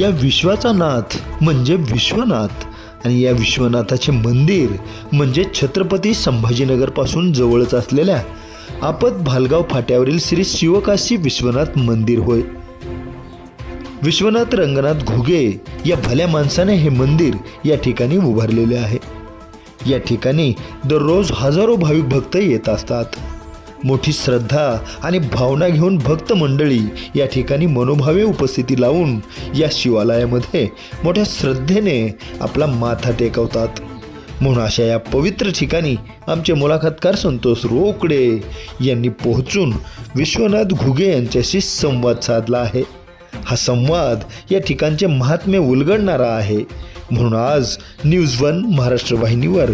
या विश्वाचा नाथ म्हणजे विश्वनाथ. आणि या विश्वनाथाचे मंदिर म्हणजे छत्रपती संभाजीनगरपासून जवळच असलेल्या आपत भालगाव फाट्यावरील श्री शिवकाशी विश्वनाथ मंदिर होय. विश्वनाथ रंगनाथ घुगे या भल्या माणसाने हे मंदिर या ठिकाणी उभारलेले आहे. या ठिकाणी दररोज हजारो भाविक भक्त येत असतात. मोठी श्रद्धा आणि भावना घेऊन भक्त मंडळी या ठिकाणी मनोभावे उपस्थिती लावून या शिवालयामध्ये मोठ्या श्रद्धेने आपला माथा टेकवतात. म्हणून अशा या पवित्र ठिकाणी आमचे मुलाखतकार संतोष रोकडे यांनी पोहोचून विश्वनाथ घुगे यांच्याशी संवाद साधला आहे. हा संवाद या ठिकाणचे महात्म्य उलगडणारा आहे. म्हणून आज न्यूज वन महाराष्ट्र वाहिनीवर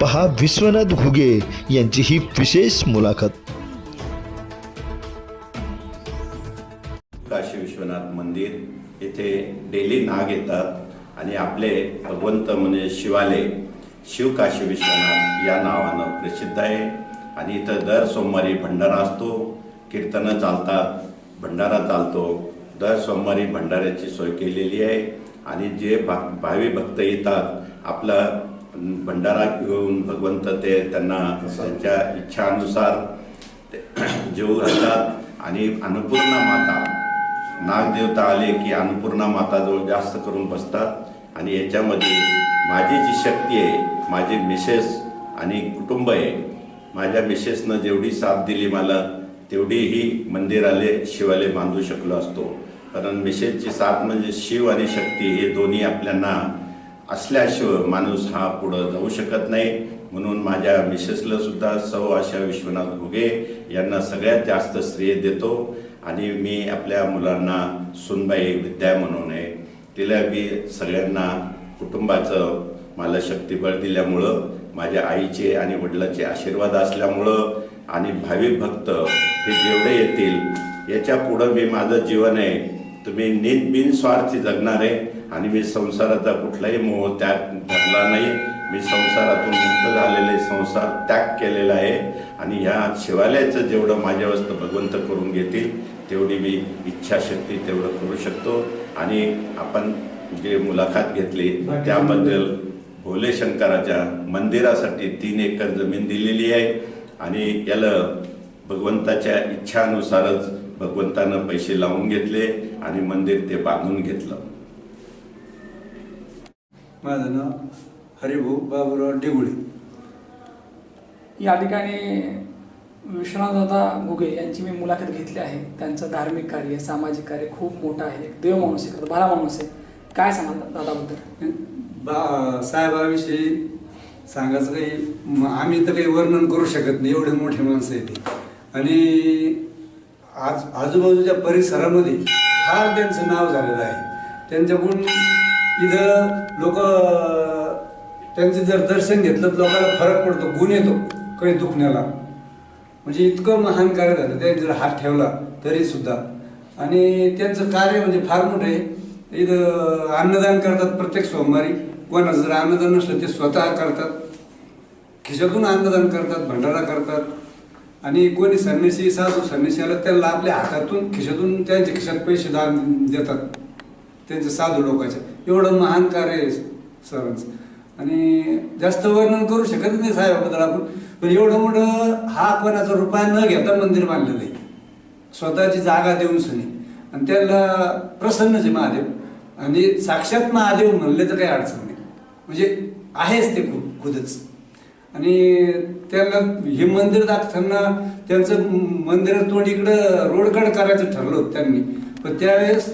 पहा विश्वनाथ घुगे यांची ही विशेष मुलाखत. काशी विश्वनाथ मंदिर येथे डेली नाग येतात आणि आपले भगवंत म्हणजे शिव शिवकाशी विश्वनाथ या नावानं प्रसिद्ध आहे. आणि इथं दर सोमवारी भंडारा असतो कीर्तनं चालतात भंडारा चालतो. दर सोमवारी भंडाऱ्याची सोय केलेली आहे. आणि जे भा भावी भक्त येतात आपला भंडारा घेऊन भगवंत ते त्यांना त्यांच्या इच्छानुसार जेऊ जेवू घालतात. आणि अन्नपूर्णा माता नागदेवता आले की अन्नपूर्णा माताजवळ जास्त करून बसतात. आणि याच्यामध्ये माझी जी शक्ती आहे माझी मिसेस आणि कुटुंब आहे माझ्या मिसेसनं जेवढी साथ दिली मला तेवढीही मंदिराले शिवाले बांधू शकलो असतो. कारण मिसेसची साथ म्हणजे शिव आणि शक्ती हे दोन्ही आपल्यांना असल्याशिवाय माणूस हा पुढं जाऊ शकत नाही. म्हणून माझ्या मिसेसला सुद्धा सौ आशा विश्वनाथ घुगे यांना सगळ्यात जास्त श्रेय देतो आणि मी आपल्या मुलांना सुनबाई विद्या म्हणून आहे तिला मी सगळ्यांना कुटुंबाचं मला शक्तिबळ दिल्यामुळं माझ्या आईचे आणि वडिलाचे आशीर्वाद असल्यामुळं आणि भाविक भक्त हे जेवढे येतील याच्या पुढं मी माझं जीवन आहे. तुम्ही निन बिनस्वार्थी जगणार आहे आणि मी संसाराचा कुठलाही मोह त्याग धरला नाही. मी संसारातून मुक्त झालेले संसार त्याग केलेला आहे. आणि ह्या शिवालयाचं जेवढं माझ्या वस्त भगवंत करून घेतील तेवढी मी इच्छाशक्ती तेवढं करू शकतो. आणि आपण जे मुलाखत घेतली त्याबद्दल भोले शंकराच्या मंदिरासाठी तीन एकर जमीन दिलेली आहे. आणि याला भगवंताच्या इच्छानुसारच भगवंतानं पैसे लावून घेतले आणि मंदिर ते बांधून घेतलं. माझं नाव हरिभाऊ बाबूराव डिगुळे या ठिकाणी विश्वनाथदादा घुगे यांची मी मुलाखत घेतली आहे. त्यांचं धार्मिक कार्य सामाजिक कार्य खूप मोठं आहे. एक देव माणूस आहे भला माणूस आहे. काय सांगाल दादाबद्दल? बा साहेबाविषयी सांगायचं काही आम्ही तर काही वर्णन करू शकत नाही. एवढे मोठे माणसं आहे ते. आणि आज आजूबाजूच्या परिसरामध्ये फार त्यांचं नाव झालेलं आहे. त्यांच्याकडून इथं लोक त्यांचं जर दर्शन घेतलं तर लोकांना फरक पडतो गुण येतो काही दुखण्याला. म्हणजे इतकं महान कार्य झालं त्यांनी जर हात ठेवला तरी सुद्धा. आणि त्यांचं कार्य म्हणजे फार मोठं आहे. इथं अन्नदान करतात प्रत्येक सोमवारी. कोणाचं जर अन्नदान नसलं ते स्वतः करतात. खिशातून अन्नदान करतात भंडारा करतात. आणि कोणी संन्यासी साधू संन्यासी आला त्याला आपल्या हातातून खिशातून त्यांच्या खिशात पैसे दान देतात. त्यांच्या साधू लोकांच्या एवढं महान कार्य आहे सरांचं आणि जास्त वर्णन करू शकत नाही साहेबाबद्दल आपण. पण एवढं मोठं हा कोणाचा रुपया न घेता मंदिर बांधलेलं आहे. स्वतःची जागा देऊन सनी. आणि त्याला प्रसन्नच आहे महादेव. आणि साक्षात महादेव म्हणले तर काही अडचण नाही. म्हणजे आहेच ते खूप खुदच. आणि त्याला हे मंदिर दाखवताना त्यांचं मंदिरात तोड इकडं रोडकड करायचं ठरलं होतं त्यांनी. पण त्यावेळेस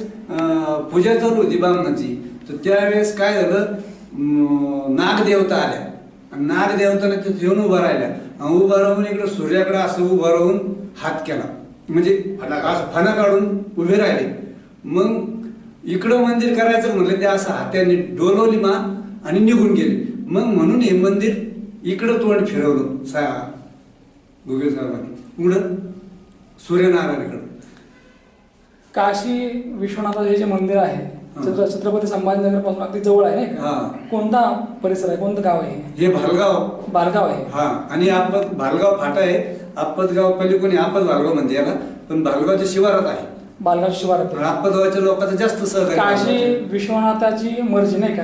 पूजा चालू होती बामणाची तर त्यावेळेस काय झालं नागदेवता आल्या. आणि नागदेवताला तिथे येऊन उभा राहिल्या. आणि उभा राहून इकडं सूर्याकडे असं उभा राहून हात केला. म्हणजे फणा काढून. उभे राहिले. मग इकडं मंदिर करायचं म्हणलं ते असं हात्याने डोलवली मा आणि निघून गेले. मग म्हणून हे मंदिर इकडं तोंड फिरवलं सा गुगे साहेबांनी. उघडं सूर्यनारायणकडं. काशी विश्वनाथाचे जे मंदिर आहे. छत्र- छत्रपती संभाजीनगरपासून अगदी जवळ आहे हा. कोणता परिसर आहे? कोणतं गाव आहे हे? भालगाव. बारगाव आहे. हा. आणि आपण भालगाव फाटा आहे. आपतगाव पहिले कोणी आपत भालगाव म्हणते याला पण भालगावच्या शिवारात आहे. बालगाव शिवारात पण आपतगावच्या लोकांचं जास्त सहकार्य काशी आहे. विश्वनाथाची मर्जी नाही का?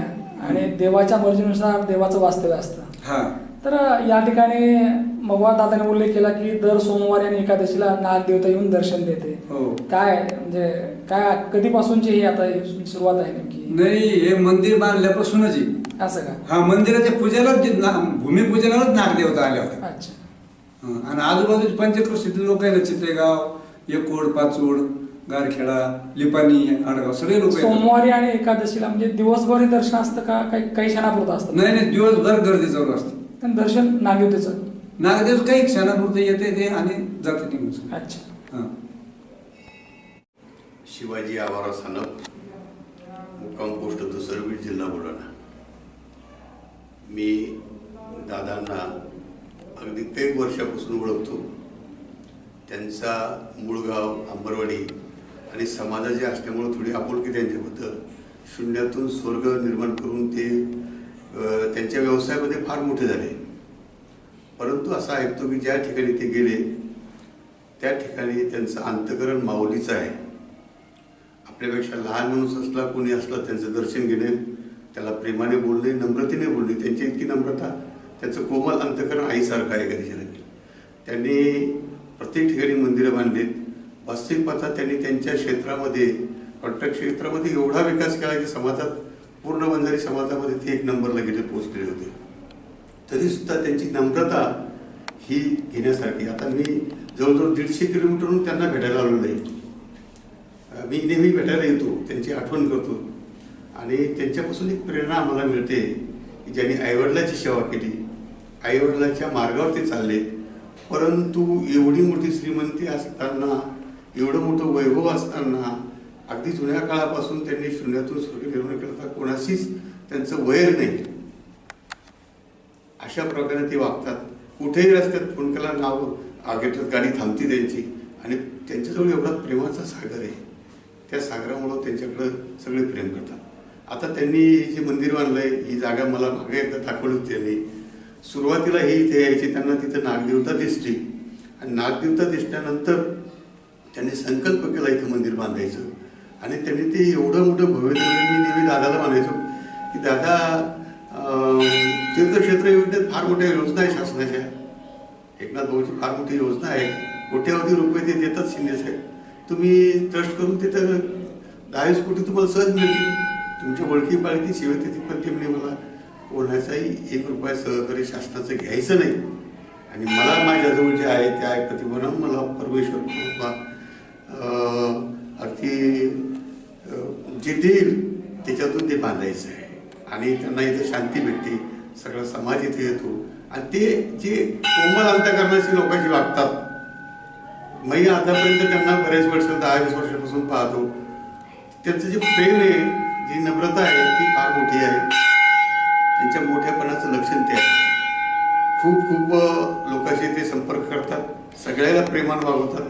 आणि देवाच्या मर्जीनुसार देवाचं वास्तव्य असतं. हा. तर या ठिकाणी मगवा दादाने उल्लेख केला की दर सोमवारी आणि एकादशीला नागदेवता येऊन दर्शन देते. हो. काय म्हणजे काय कधीपासूनची ही आता सुरुवात आहे नेमकी? नाही हे मंदिर बांधल्यापासूनच आहे. असं का? हा मंदिराच्या ना- भूमिपूजनालाच नागदेवता आल्या होत्या. अच्छा. आणि आजूबाजूचे पंचक्रोशीतील लोक आहे ना चित्रेगाव एकूड पाचूड गारखेडा लिपाणी आडगाव सगळे लोक सोमवारी आणि एकादशीला म्हणजे दिवसभर दर्शन असतं का? काही काही क्षणापुरतं असतं? नाही नाही दिवसभर गर्दी चालू असते. पण दर्शन नागदेवतेचं नागदेव काही क्षणापुरते येते ते आणि जाते निघून अच्छा. हं. शिवाजी आवारा सानप मुक्काम पोस्ट दुसरबीड जिल्हा बुलढाणा. मी दादांना अगदी काही वर्षापासून ओळखतो. त्यांचा मूळ गाव आंबरवाडी आणि समाजाचे असल्यामुळं थोडी आपुलकी त्यांच्याबद्दल. शून्यातून स्वर्ग निर्माण करून ते त्यांच्या व्यवसायामध्ये फार मोठे झाले. परंतु असं ऐकतो की ज्या ठिकाणी ते गेले त्या ठिकाणी त्यांचं अंतकरण माऊलीचं आहे. आपल्यापेक्षा लहान माणूस असला कोणी असला त्यांचं दर्शन घेणे त्याला प्रेमाने बोलणे नम्रतेने बोलणे त्यांची इतकी नम्रता त्याचं कोमल अंतकरण आईसारखं आहे कधी लागेल त्यांनी प्रत्येक ठिकाणी मंदिरं बांधलीत. वास्तविक पाहता त्यांनी त्यांच्या क्षेत्रामध्ये कॉन्ट्रॅक्ट क्षेत्रामध्ये एवढा विकास केला की समाजात पूर्ण बंजारी समाजामध्ये ते एक नंबरला गेले पोचलेले होते. तरी सुद्धा त्यांची नम्रता ही घेण्यासारखी. आता मी जवळजवळ दीडशे किलोमीटरहून त्यांना भेटायला आलो नाही. मी नेहमी भेटायला येतो. त्यांची आठवण करतो. आणि त्यांच्यापासून एक प्रेरणा आम्हाला मिळते की ज्यांनी आईवडिलाची सेवा केली आईवडिलाच्या मार्गावर ते चालले. परंतु एवढी मोठी श्रीमंती असताना एवढं मोठं वैभव असताना अगदी जुन्या काळापासून त्यांनी शून्यातून स्वर्ग निर्माण करता कोणाशीच त्यांचं वैर नाही. अशा प्रकारे ते वागतात. कुठेही रस्त्यात फोन नाव घेतलं गाडी थांबती त्यांची. आणि त्यांच्याजवळ एवढा प्रेमाचा सागर आहे. त्या सागरामुळं त्यांच्याकडं सगळे प्रेम करतात. आता त्यांनी जे मंदिर बांधलंय ही जागा मला मागे एकदा दाखवली होती त्यांनी. सुरुवातीला ही इथे यायची त्यांना तिथं नागदेवता दिसली. आणि नागदेवता दिसल्यानंतर त्यांनी संकल्प केला इथं मंदिर बांधायचं. आणि त्यांनी ते एवढं मोठं भव्य मी नेहमी दादाला म्हणायचो की दादा तीर्थक्षेत्र योजनेत फार मोठ्या योजना आहे शासनाच्या. एकनाथ भाऊची फार मोठी योजना आहे. कोट्यावधी रुपये ते देतात शिंदे साहेब तुम्ही ट्रस्ट करून ते तर दहावीस कोटी तुम्हाला सहज मिळतील. तुमच्या ओळखी पाळखी शिवाय तिथे पण ते म्हणे मला कोणाचाही एक रुपया सहकारी शासनाचं घ्यायचं नाही. आणि मला माझ्याजवळ जे आहे त्या ऐकती म्हणून मला परमेश्वर कृपा अगदी जे देईल त्याच्यातून ते बांधायचं आहे. आणि त्यांना इथं शांती भेटते सगळा समाज इथे येतो. आणि ते जे कोमल अंतकरणाशी लोकांशी वागतात मी आतापर्यंत त्यांना बरेच वर्ष दहा वीस वर्षापासून पाहतो. त्यांचं जे प्रेम आहे जी नम्रता आहे ती फार मोठी आहे. त्यांच्या मोठ्यापणाचं लक्षण ते आहे. खूप खूप लोकांशी ते संपर्क करतात. सगळ्याला प्रेमानं वागवतात.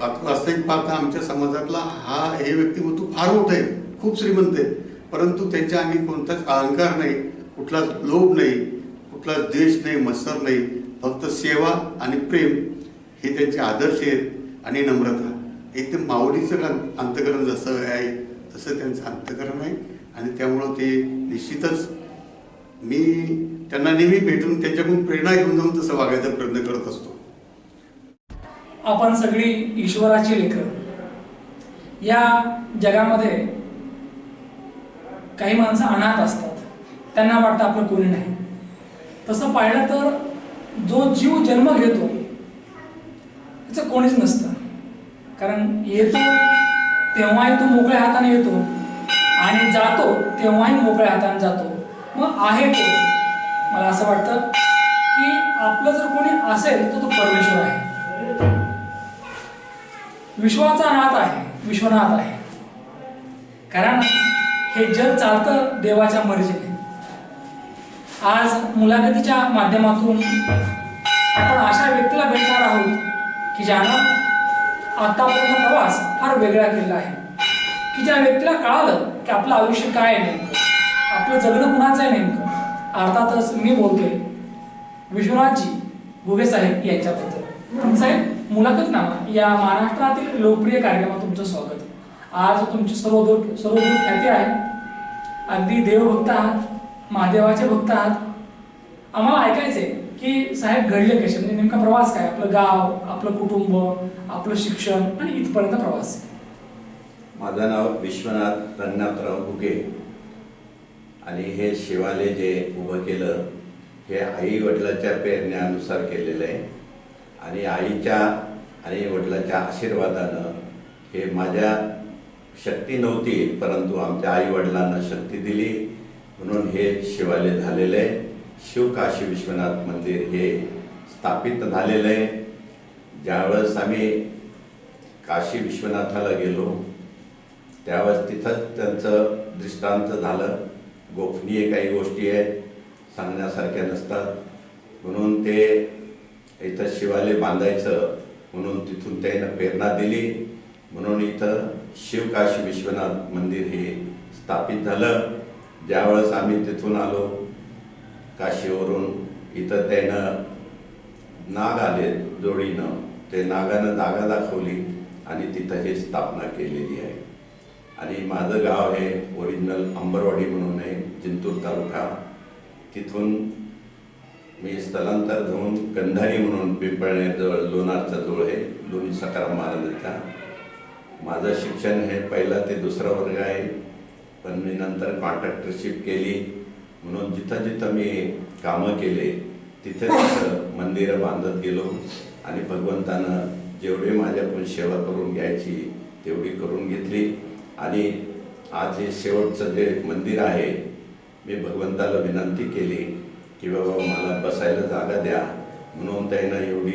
वास्तविक पाहता आमच्या समाजातला हा हे व्यक्तिमत्व फार मोठं आहे. खूप श्रीमंत आहे. परंतु त्यांच्या आम्ही कोणताच अहंकार नाही कुठलाच लोभ नाही कुठलाच द्वेष नाही मत्सर नाही. फक्त सेवा आणि प्रेम हे त्यांचे आदर्श आहेत आणि नम्रता. एकदम माऊलीचं अंतकरण जसं आहे तसं त्यांचं अंतकरण आहे. आणि त्यामुळं ते निश्चितच मी त्यांना नेहमी भेटून त्यांच्याकडून प्रेरणा घेऊन जाऊन तसं वागायचा प्रयत्न करत असतो. आपण सगळी ईश्वराची लेकरं. या जगामध्ये काही माणसं अनाथ असतात. त्यांना वाटतं आपलं कोणी नाही. तसं पाहिलं तर जो जीव जन्म घेतो त्याचं कोणीच नसतं. कारण येतो तेव्हाही तो मोकळ्या हाताने येतो. आणि जातो तेव्हाही मोकळ्या हाताने जातो. मग आहे तो मला असं वाटतं की आपलं जर कोणी असेल तर तो परमेश्वर आहे. विश्वाचा नाथ आहे विश्वनाथ आहे. कारण हे जग चालतं देवाच्या मर्जीने. आज मुलाखतीच्या माध्यमातून आपण अशा व्यक्तीला भेटणार आहोत की ज्यानं आतापर्यंत प्रवास फार वेगळा केलेला आहे. की ज्या व्यक्तीला कळालं की आपलं आयुष्य काय आहे नेमकं आपलं जगणं कुणाचं आहे नेमकं अर्थातच मी बोलतोय विश्वनाथजी घुगे साहेब यांच्याबद्दल. साहेब मुलाखतनामा या महाराष्ट्रातील लोकप्रिय कार्यक्रमात तुमचं स्वागत. आज तुमची सर्वदूर सर्वदूर ख्याती आहे अगदी देवभक्त आहात. महादेवाचे भक्त आहात. आम्हाला ऐकायचंय की साहेब घडले कसे? म्हणजे नेमका प्रवास काय? आपलं गाव आपलं कुटुंब आपलं शिक्षण आणि इथपर्यंत प्रवास. माझं नाव विश्वनाथ रंगनाथराव घुगे आणि हे शिवाले जे उभं केलं हे आई वडिलाच्या प्रेरणेनुसार केलेलं आहे. आणि आईच्या आणि वडिलांच्या आशीर्वादानं हे माझ्या शक्ती नव्हती परंतु आमच्या आई वडिलांना शक्ती दिली. म्हणून हे शिवालय झालेलं आहे. शिवकाशी विश्वनाथ मंदिर हे स्थापित झालेलं आहे. ज्यावेळेस आम्ही काशी विश्वनाथाला गेलो त्यावेळेस तिथंच त्यांचं दृष्टांत झालं. गोपनीय काही गोष्टी आहेत सांगण्यासारख्या नसतात. म्हणून ते इथं शिवालय बांधायचं म्हणून तिथून त्यानं प्रेरणा दिली. म्हणून इथं शिवकाशी विश्वनाथ मंदिर हे स्थापित झालं. ज्यावेळेस आम्ही तिथून आलो काशीवरून इथं त्यानं नाग आले जोडीनं. ते नागानं जागा दाखवली आणि तिथं हे स्थापना केलेली आहे. आणि माझं गाव हे ओरिजिनल अंबरवाडी म्हणून आहे जिंतूर तालुका. तिथून मी स्थलांतर होऊन गंधारी म्हणून पिंपळनेरजवळ लोणारचा जवळ आहे लोणी सकाराम महाराजांचा. माझं शिक्षण हे पहिला ते दुसरा वर्ग आहे पण मी नंतर कॉन्ट्रॅक्टरशिप केली. म्हणून जिथं जिथं मी कामं केले तिथे तिथं मंदिरं बांधत गेलो. आणि भगवंतानं जेवढी माझ्याकडून सेवा करून घ्यायची तेवढी करून घेतली. आणि आज हे शेवटचं जे मंदिर आहे मी भगवंताला विनंती केली की बाबा मला बसायला जागा द्या. म्हणून त्यांना एवढी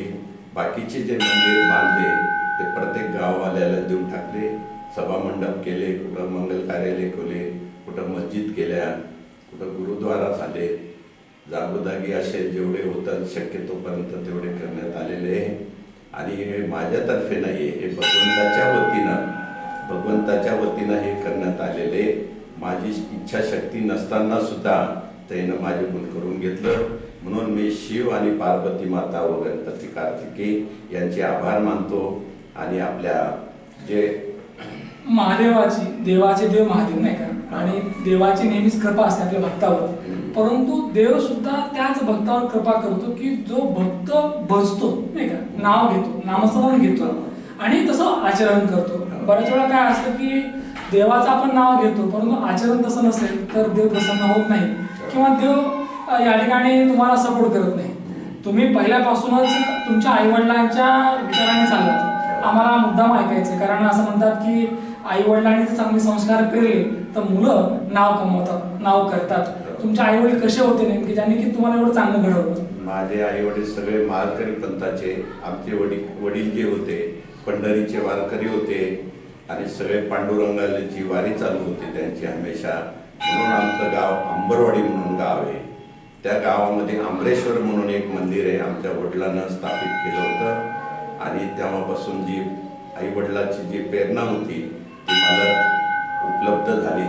बाकीचे जे मंदिर बांधले ते प्रत्येक गाववाल्याला देऊन टाकले. सभामंडप केले कुठं मंगल कार्यालय केले कुठं मस्जिद केल्या कुठं गुरुद्वारा झाले. जागोजागी असे जेवढे होतात शक्यतोपर्यंत तेवढे करण्यात आलेले आहे. आणि हे माझ्यातर्फे नाही आहे हे भगवंताच्या वतीनं भगवंताच्या वतीनं हे करण्यात आलेले माझी इच्छाशक्ती नसताना सुद्धा त्यानं माझ्याकडून करून घेतलं. म्हणून मी शिव आणि पार्वती माता व गणपती कार्तिकी यांचे आभार मानतो आणि आपल्या जे महादेवाची देवाचे देव महादेव नाही का? आणि देवाची नेहमीच कृपा असते आपल्या भक्तावर. परंतु देव सुद्धा त्याच भक्तावर कृपा करतो की जो भक्त भजतो नाही का? नाव घेतो नामस्मरण घेतो आणि तसं आचरण करतो. बऱ्याच वेळा काय असतं की देवाचं आपण नाव घेतो परंतु आचरण तसं नसेल तर देव प्रसन्न होत नाही. किंवा देव या ठिकाणी तुम्हाला सपोर्ट करत नाही. तुम्ही पहिल्यापासूनच तुमच्या आईवडिलांच्या विचाराने चाललात. आम्हाला मुद्दाम ऐकायचं कारण असं म्हणतात की आई वडिलांनी जर चांगले संस्कार केले तर मुलं नाव कमवतात नाव करतात. तुमचे आई वडील कसे होते नेमके? ज्यांनी की तुम्हाला एवढं चांगलं घडवलं? माझे आई वडील सगळे माळकरी पंथाचे आमचे वडील वडील जे होते पंढरीचे वारकरी होते आणि सगळे पांडुरंगाची वारी चालू होती त्यांची हमेशा. म्हणून आमचं गाव अंबरवाडी म्हणून गाव आहे. त्या गावामध्ये आंबरेश्वर म्हणून एक मंदिर आहे. आमच्या वडिलांना स्थापित केलं होतं. आणि तेव्हापासून जी आई वडिलांची जी प्रेरणा होती ती मला उपलब्ध झाली.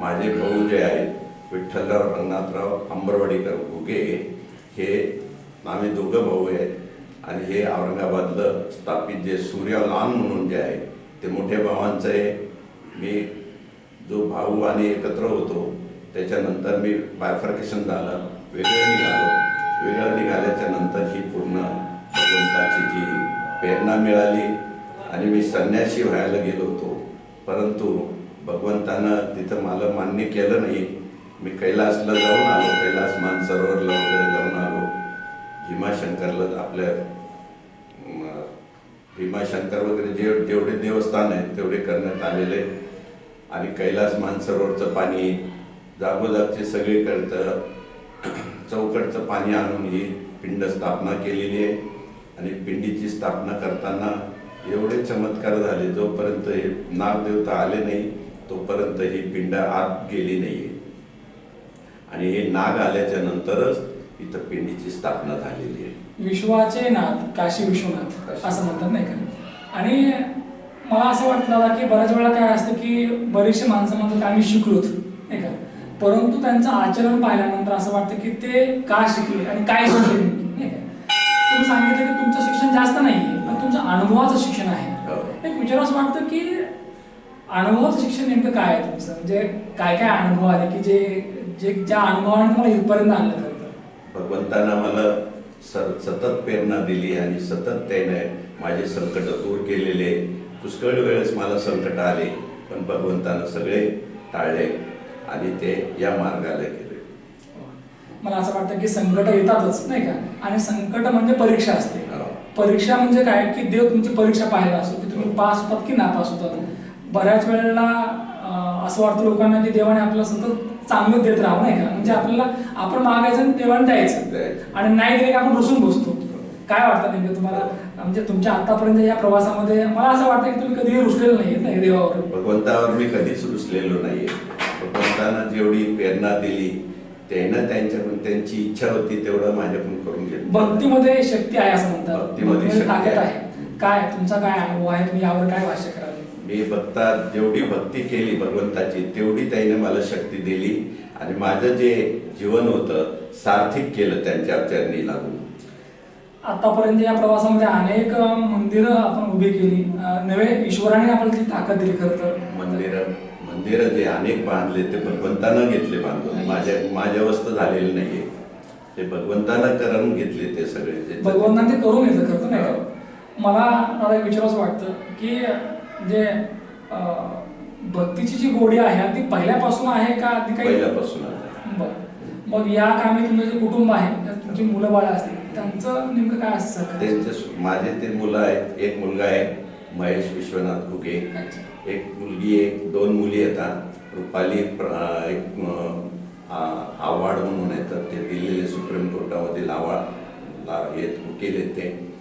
माझे भाऊ जे आहेत विठ्ठलराव रंगनाथराव अंबरवाडीकर घुगे हे आम्ही दोघं भाऊ आहेत. आणि हे औरंगाबादलं स्थापित जे सूर्यलान म्हणून जे आहे ते मोठ्या भावांचं आहे. मी जो भाऊ आणि एकत्र होतो त्याच्यानंतर मी बायफर्केशन झालं वेगळं निघालो. वेगळं निघाल्याच्या नंतर ही पूर्ण भगवंताची जी प्रेरणा मिळाली आणि मी संन्यासी व्हायला गेलो होतो. परंतु भगवंतानं तिथं मला मान्य केलं नाही. मी कैलासला जाऊन आलो कैलास मानसरोवरला वगैरे जाऊन आलो. भीमाशंकरला आपल्या भीमाशंकर वगैरे जे जेवढे देवस्थान आहेत तेवढे करण्यात आलेले. आणि कैलास मानसरोवरचं पाणी जागोजागचे सगळीकडचं चौकडचं पाणी आणून ही पिंड स्थापना केलेली आहे. आणि पिंडीची स्थापना करताना एवढे चमत्कार झाले जोपर्यंत हे नागदेवता आले नाही तोपर्यंत ही पिंड आत गेली नाहीये. आणि हे नाग आल्याच्या नंतरच इथं पिंडीची स्थापना झालेली आहे. विश्वाचे नाथ काशी विश्वनाथ असं म्हणतात नाही का? आणि मला असं वाटतं दादा की बऱ्याच वेळा काय असतं की बरेचसे माणसं म्हणतात आम्ही शिकलोच नाही का? परंतु त्यांचं आचरण पाहिल्यानंतर असं वाटतं की ते का शिकले आणि काय शिकले नाही का? तुम्ही सांगितलं की तुमचं शिक्षण जास्त नाही पण तुमचं अनुभवाचं शिक्षण आहे. हो. एक विचार असं वाटतं की अनुभवाचं शिक्षण नेमकं काय आहे तुमचं? म्हणजे काय काय अनुभव आले की जे जे ज्या अनुभवाने तुम्हाला इथपर्यंत आणलं खरं तर? भगवंतानं मला स- सतत प्रेरणा दिली आणि सतत त्याने माझे संकट दूर केलेले. पुष्कळ वेळेस मला संकट आले पण भगवंतानं सगळे टाळले आणि ते या मार्गाला गेले. मला असं वाटतं की संकट येतातच नाही का? आणि संकट म्हणजे परीक्षा असते. हो. परीक्षा म्हणजे काय? की देव तुमची परीक्षा पाहायला असतो की तुम्ही पास होतात की नापास होतात. बऱ्याच वेळेला असं वाटतं लोकांना की देवाने आपलं सतत चांगलं देत राहावं नाही का? म्हणजे आपल्याला आपण मागायचं देवाने द्यायचं. द्यायचं. आणि नाही दिले की आपण रुसून बसतो. काय वाटतं नेमकं तुम्हाला? म्हणजे तुमच्या आतापर्यंत या प्रवासामध्ये मला असं वाटतं की तुम्ही कधीही रुसलेलं नाही नाही देवावर. भगवंतावर मी कधीच रुसलेलो नाहीये. भगवंतानं जेवढी प्रेरणा दिली त्यानं त्यांच्याकडून त्यांची इच्छा होती तेवढं माझ्याकडून करून घेतलं. भक्तीमध्ये शक्ती आहे असं म्हणतात. भक्तीमध्ये ताकद आहे. काय तुमचा काय अनुभव आहे? तुम्ही यावर काय भाष्य कराल? मी भक्तात जेवढी भक्ती केली भगवंताची तेवढी त्याने मला शक्ती दिली आणि माझं जे जीवन होतं सार्थिक केलं त्यांच्या चरणी लागून. आतापर्यंत या प्रवासामध्ये अनेक मंदिरं आपण उभी केली. नवे ईश्वराने आपल्याला ती ताकद दिली खरं तर. मंदिर मंदिर जे अनेक बांधले ते भगवंतानं घेतले बांधून. माझ्या माझ्यावस्थ झालेले नाहीये. ते भगवंतानं करून घेतले ते सगळे भगवंताने ते करून घेतलं खरं नाही का? मला मला एक विचारावं वाटतं की जे भक्तीची जी गोडी आहे ती पहिल्यापासून आहे का ती काही पहिल्यापासून मग या कामी तुमचं जे कुटुंब आहे तुमची मुलं बाळ असतील त्यांचं नेमकं काय असतं? सहकार्य? त्यांचे सु- माझे ते मुलं आहेत. एक मुलगा आहे महेश विश्वनाथ घुगे. एक मुलगी आहे दोन मुली येतात रुपाली एक आव्हाड म्हणून येतात ते दिल्ली सुप्रीम कोर्टामधील आव्हाड येत वकील आहेत ते.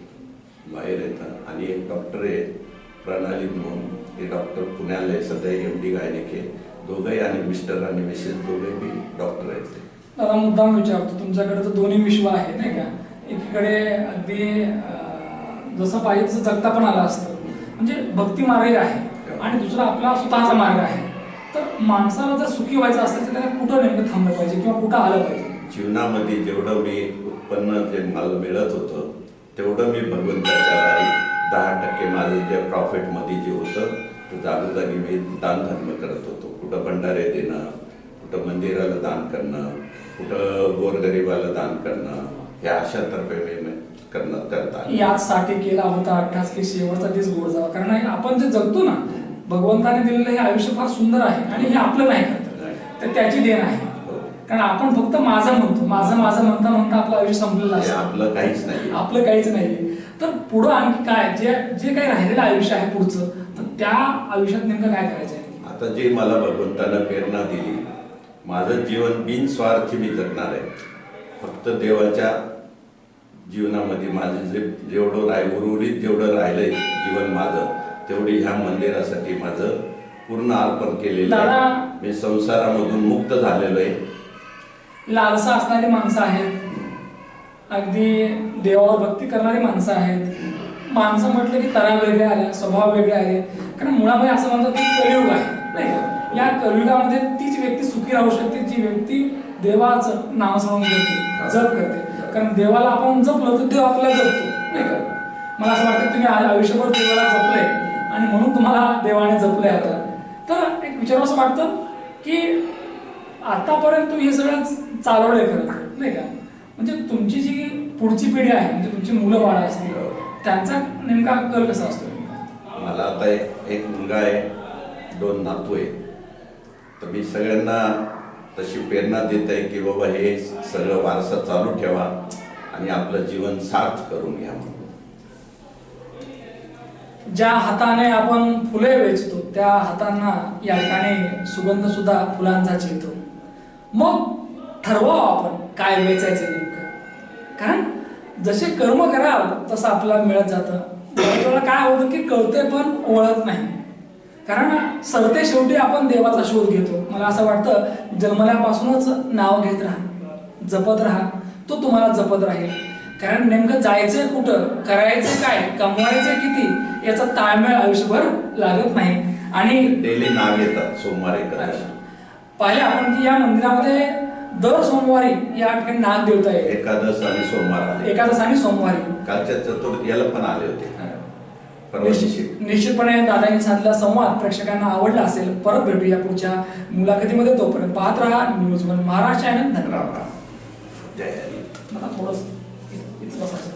बाहेर येतात आणि एक डॉक्टर आहे प्रणाली म्हणून. ते डॉक्टर पुण्याला आहे सध्या एम डी गायनिक आहे. दोघंही आणि मिस्टर आणि मिसेस दोघे बी डॉक्टर आहेत मला मुद्दाम विचारतो. तुमच्याकडे तर दोन्ही विश्व आहे नाही का? एकीकडे अगदी जसं पाहिजे तसं जगता पण आलं असतं. म्हणजे भक्ती मार्ग आहे. आणि दुसरा आपला स्वतःचा मार्ग आहे. तर माणसाला जर सुखी व्हायचं असेल तर त्याला कुठं नेमकं थांबलं पाहिजे किंवा कुठं आलं पाहिजे? जीवनामध्ये जेवढं मी उत्पन्न जे मला मिळत होतं तेवढं मी भगवंताच्या दहा टक्के माझं जे प्रॉफिटमध्ये जे होतं ते जागोजागी मी दान धर्म करत होतो. कुठं भंडारे देणं कुठं मंदिराला दान करणं कुठं गोरगरिबाला दान करणं हे अशा तर्फे मी करणं करत. याचसाठी केला होता अठ्ठास की शेवटचा दिस गोड जावा. कारण आपण जे जगतो ना भगवंताने दिलेलं हे आयुष्य फार सुंदर आहे आणि हे आपलं नाही खरं तर. त्याची देण आहे. हो. कारण आपण फक्त माझं म्हणतो. माझं माझं म्हणता म्हणता आपलं आयुष्य संपलेलं हे असतं. आपलं काहीच नाही. आपलं काहीच नाही. तर पुढं आणखी काय? जे जे काही राहिलेलं आयुष्य आहे पुढचं तर त्या आयुष्यात नेमकं काय करायचं आहे? आता जे मला भगवंतानं प्रेरणा दिली माझं जीवन बिनस्वार्थी मी जगणार आहे. फक्त देवाच्या जीवनामध्ये माझं जे जेवढं राय उर्वरित जेवढं राहिलंय जीवन माझं तेवढी ह्या मंदिरासाठी माझं पूर्ण अर्पण केलेलं आहे. मी संसारामधून मुक्त झालेलो आहे. लालसा असणारी माणसं आहेत. अगदी देवावर भक्ती करणारी माणसं आहेत. माणसं म्हटलं की तरा वेगळे आल्या स्वभाव वेगळे आले कारण मुळामध्ये असं म्हणतात की कलियुग आहे नाही या कलियुगामध्ये तीच व्यक्ती सुखी राहू शकते जी व्यक्ती देवाचं नाव स्मरण करते जप करते. कारण देवाला आपण जपलो तर देव आपल्याला जपतो नाही का? मला असं वाटतं तुम्ही आयुष्यभर देवाला जपलंय आणि म्हणून तुम्हाला देवाने जपलंय आता. तर एक विचार असं वाटतं की आतापर्यंत हे सगळं चालवलंय खरं नाही का? म्हणजे तुमची जी पुढची पिढी आहे म्हणजे तुमची मुलं बाळं असतील त्यांचा नेमका कल कसा असतो? मला आता एक मुलगा आहे दोन नातू आहे तर मी सगळ्यांना तशी प्रेरणा देत आहे की बाबा हे सगळं वारसा चालू ठेवा आणि आपलं जीवन सार्थ करून घ्या म्हणून. ज्या हाताने आपण फुले वेचतो त्या हातांना या ठिकाणी सुगंध सुद्धा फुलांचा येतो. मग ठरवा आपण काय वेचायचं नेमकं? कारण जसे कर्म कराल तसं आपल्याला मिळत जातं. काय होतं की कळते पण ओळख नाही. कारण सरते शेवटी आपण देवाचा शोध घेतो. मला असं वाटतं जन्मल्यापासूनच नाव घेत राहा. जपत राहा. तो तुम्हाला जपत राहील. कारण नेमकं जायचंय कुठं करायचं काय कमवायचं किती याचा ताळमेळ आयुष्यभर लागत नाही. आणि डेली नाव येतात सोमवार पाहिले आपण की या मंदिरामध्ये दर सोमवारी या ठिकाणी नाग देवता आहे एकादश आणि सोमवार एकादश आणि सोमवारी. कालच्या चतुर्थीला पण आले होते. निश्चितपणे दादांनी साधलेला संवाद प्रेक्षकांना आवडला असेल. परत भेटूया पुढच्या मुलाखतीमध्ये. तोपर्यंत पाहत राहा. न्यूज वन महाराष्ट्र धन्यवाद. जय मला थोडंसं